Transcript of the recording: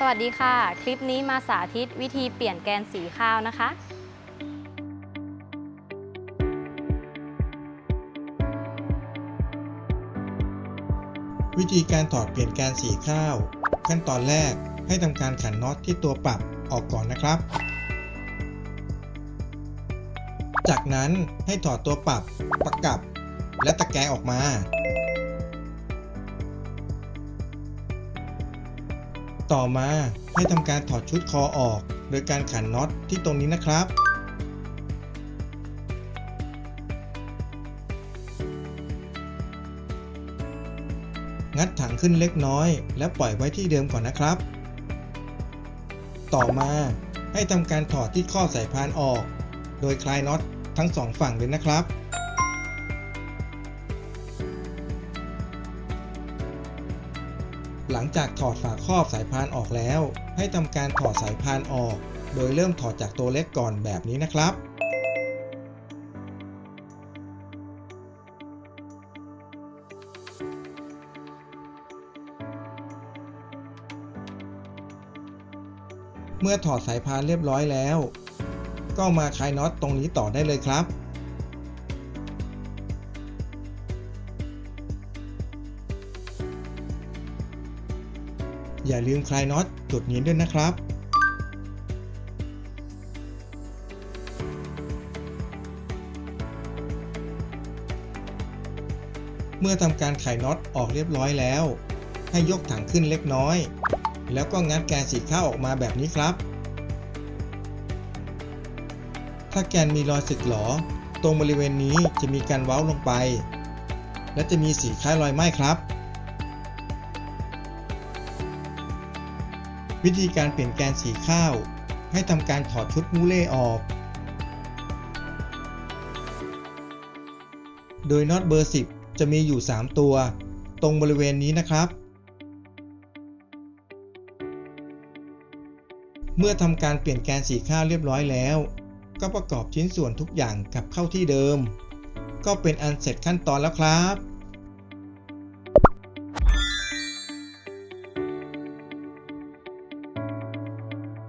สวัสดีค่ะ คลิปนี้มาสาธิตวิธีเปลี่ยนแกนสีข้าวนะคะ วิธีการถอดเปลี่ยนแกนสีข้าว ขั้นตอนแรกให้ทำการขันน็อตที่ตัวปรับออกก่อนนะครับ จากนั้นให้ถอดตัวปรับประกับและตะแกรงออกมา ต่อมาให้ทำการถอดชุดคอออก โดยการขันน็อตที่ตรงนี้นะครับงัดถังขึ้นเล็กน้อย และปล่อยไว้ที่เดิมก่อนนะครับ ต่อมาให้ทำการถอดที่ข้อสายพานออก โดยคลายน็อตทั้งสองฝั่งเลยนะครับ หลังจากถอดฝาครอบสายพานออกแล้ว ให้ทำการถอดสายพานออก โดยเริ่มถอดจากตัวเล็กก่อนแบบนี้นะครับเมื่อถอดสายพานเรียบร้อยแล้ว ก็มาคลายน็อตตรงนี้ต่อได้เลยครับ อย่าลืมคลายน็อตจุดนี้ด้วยนะครับเมื่อทำการไขน็อตออกเรียบร้อยแล้ว ให้ยกถังขึ้นเล็กน้อย แล้วก็งัดแกนสีข้าวออกมาแบบนี้ครับ ถ้าแกนมีรอยสึกหรอตรงบริเวณนี้จะมีการเว้าลงไป และจะมีสีคล้ายรอยไหม้ครับ วิธีการเปลี่ยนแกนสีข้าว ให้ทำการถอดชุดมูเล่ออก โดยน็อตเบอร์ 10 จะมีอยู่ 3 ตัว ตรงบริเวณนี้นะครับ เมื่อทำการเปลี่ยนแกนสีข้าวเรียบร้อยแล้ว ก็ประกอบชิ้นส่วนทุกอย่างกลับเข้าที่เดิม ก็เป็นอันเสร็จขั้นตอนแล้วครับ